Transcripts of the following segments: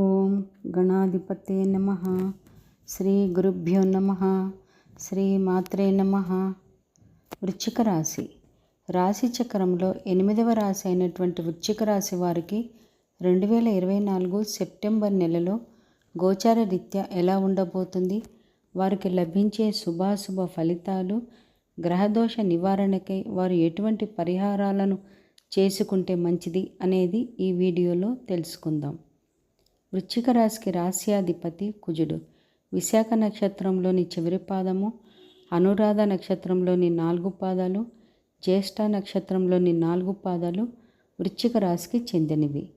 ఓం గణాధిపతే నమ. శ్రీ గురుభ్యో నమ. శ్రీ మాత్రే నమ. వృచ్చిక రాశి. రాశి చక్రంలో ఎనిమిదవ రాశి అయినటువంటి వృచ్చిక రాశి వారికి రెండు వేల ఇరవై నాలుగు సెప్టెంబర్ నెలలో గోచార రీత్యా ఎలా ఉండబోతుంది? వారికి లభించే శుభాశుభ ఫలితాలు గ్రహదోష నివారణకై వారు ఎటువంటి పరిహారాలను చేసుకుంటే మంచిది అనేది ఈ వీడియోలో తెలుసుకుందాం. వృశ్చిక రాశికి రాశ్యాధిపతి కుజుడు. విశాఖ నక్షత్రంలోని చివరి పాదము అనురాధ నక్షత్రంలోని నాలుగు పాదాలు జ్యేష్ఠ నక్షత్రంలోని నాలుగు పాదాలు వృశ్చిక రాశికి చెందినవి.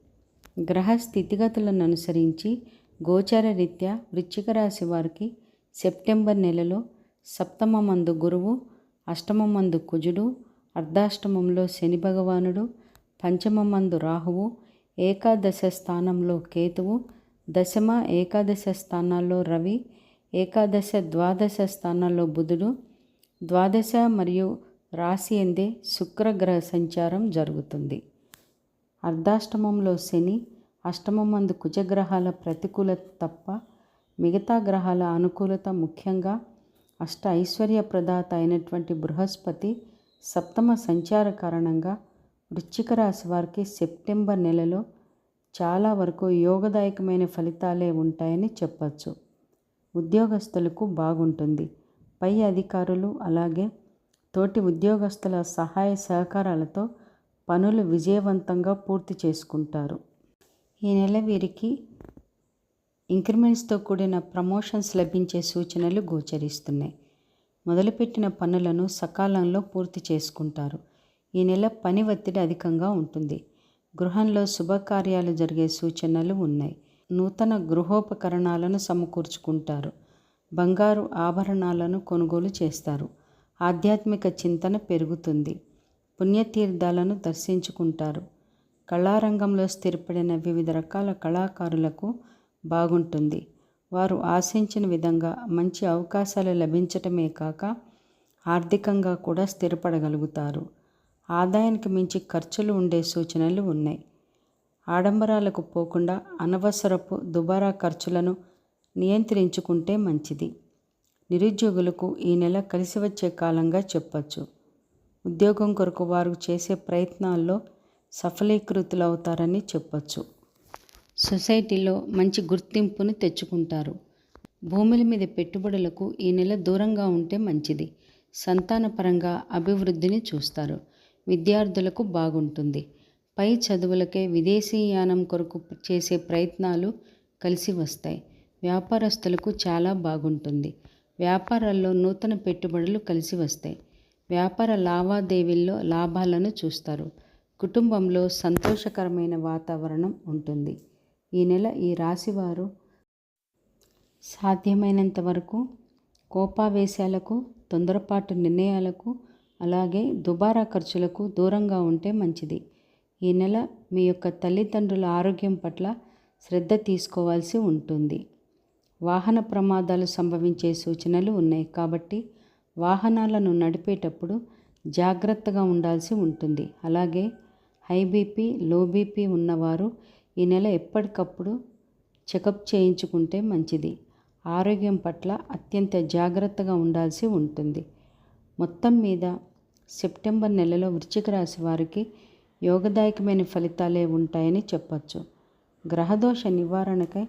గ్రహ స్థితిగతులను అనుసరించి గోచార రీత్యా వృశ్చిక రాశి వారికి సెప్టెంబర్ నెలలో సప్తమ మందు గురువు అష్టమ మందు కుజుడు అర్ధాష్టమంలో శని భగవానుడు పంచమ మందు రాహువు ఏకాదశ స్థానంలో కేతువు దశమ ఏకాదశ స్థానాల్లో రవి ఏకాదశ ద్వాదశ స్థానాల్లో బుధుడు ద్వాదశ మరియు రాశి ఎందే శుక్రగ్రహ సంచారం జరుగుతుంది. అర్ధాష్టమంలో శని అష్టమమందు కుజగ్రహాల ప్రతికూలత తప్ప మిగతా గ్రహాల అనుకూలత ముఖ్యంగా అష్ట ఐశ్వర్య ప్రదాత అయినటువంటి బృహస్పతి సప్తమ సంచార కారణంగా వృశ్చిక రాశి వారికి సెప్టెంబర్ నెలలో చాలా వరకు యోగదాయకమైన ఫలితాలే ఉంటాయని చెప్పచ్చు. ఉద్యోగస్తులకు బాగుంటుంది. పై అధికారులు అలాగే తోటి ఉద్యోగస్తుల సహాయ సహకారాలతో పనులు విజయవంతంగా పూర్తి చేసుకుంటారు. ఈ నెల వీరికి ఇంక్రిమెంట్స్తో కూడిన ప్రమోషన్స్ లభించే సూచనలు గోచరిస్తున్నాయి. మొదలుపెట్టిన పనులను సకాలంలో పూర్తి చేసుకుంటారు. ఈ నెల పని ఒత్తిడి అధికంగా ఉంటుంది. గృహంలో శుభకార్యాలు జరిగే సూచనలు ఉన్నాయి. నూతన గృహోపకరణాలను సమకూర్చుకుంటారు. బంగారు ఆభరణాలను కొనుగోలు చేస్తారు. ఆధ్యాత్మిక చింతన పెరుగుతుంది. పుణ్యతీర్థాలను దర్శించుకుంటారు. కళారంగంలో స్థిరపడిన వివిధ రకాల కళాకారులకు బాగుంటుంది. వారు ఆశించిన విధంగా మంచి అవకాశాలు లభించటమే కాక ఆర్థికంగా కూడా స్థిరపడగలుగుతారు. ఆదాయానికి మించి ఖర్చులు ఉండే సూచనలు ఉన్నాయి. ఆడంబరాలకు పోకుండా అనవసరపు దుబారా ఖర్చులను నియంత్రించుకుంటే మంచిది. నిరుద్యోగులకు ఈ నెల కలిసి వచ్చే కాలంగా చెప్పచ్చు. ఉద్యోగం కొరకు వారు చేసే ప్రయత్నాల్లో సఫలీకృతులవుతారని చెప్పచ్చు. సొసైటీలో మంచి గుర్తింపును తెచ్చుకుంటారు. భూముల మీద పెట్టుబడులకు ఈ నెల దూరంగా ఉంటే మంచిది. సంతానపరంగా అభివృద్ధిని చూస్తారు. విద్యార్థులకు బాగుంటుంది. పై చదువులకే విదేశీయానం కొరకు చేసే ప్రయత్నాలు కలిసి వస్తాయి. వ్యాపారస్తులకు చాలా బాగుంటుంది. వ్యాపారాల్లో నూతన పెట్టుబడులు కలిసి వస్తాయి. వ్యాపార లావాదేవీల్లో లాభాలను చూస్తారు. కుటుంబంలో సంతోషకరమైన వాతావరణం ఉంటుంది. ఈ నెల ఈ రాశివారు సాధ్యమైనంత వరకు కోపావేశాలకు తొందరపాటు నిర్ణయాలకు అలాగే దుబారా ఖర్చులకు దూరంగా ఉంటే మంచిది. ఈ నెల మీ యొక్క తల్లిదండ్రుల ఆరోగ్యం పట్ల శ్రద్ధ తీసుకోవాల్సి ఉంటుంది. వాహన ప్రమాదాలు సంభవించే సూచనలు ఉన్నాయి కాబట్టి వాహనాలను నడిపేటప్పుడు జాగ్రత్తగా ఉండాల్సి ఉంటుంది. అలాగే హై బీపీ లో బీపీ ఉన్నవారు ఈ నెల ఎప్పటికప్పుడు చెకప్ చేయించుకుంటే మంచిది. ఆరోగ్యం పట్ల అత్యంత జాగ్రత్తగా ఉండాల్సి ఉంటుంది. మొత్తం మీద సెప్టెంబర్ నెలలో వృశ్చిక రాశి వారికి యోగదాయకమైన ఫలితాలే ఉంటాయని చెప్పచ్చు. గ్రహదోష నివారణకై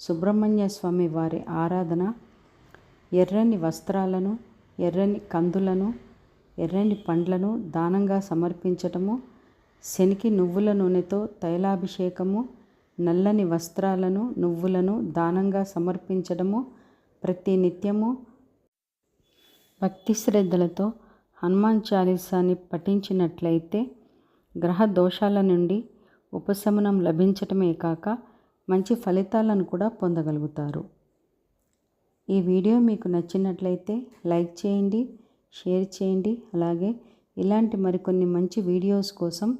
సుబ్రహ్మణ్య స్వామి వారి ఆరాధన ఎర్రని వస్త్రాలను ఎర్రని కందులను ఎర్రని పండ్లను దానంగా సమర్పించటము శనికి నువ్వుల నూనెతో తైలాభిషేకము నల్లని వస్త్రాలను నువ్వులను దానంగా సమర్పించడము ప్రతి నిత్యము భక్తి శ్రద్ధలతో హనుమాన్ చాలీసాని పఠించినట్లయితే గ్రహ దోషాల నుండి ఉపశమనం లభించటమే కాక మంచి ఫలితాలను కూడా పొందగలుగుతారు. ఈ వీడియో మీకు నచ్చినట్లయితే లైక్ చేయండి షేర్ చేయండి అలాగే ఇలాంటి మరికొన్ని మంచి వీడియోస్ కోసం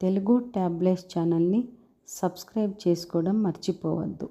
తెలుగు ట్యాబ్లెట్స్ ఛానల్ని సబ్స్క్రైబ్ చేసుకోవడం మర్చిపోవద్దు.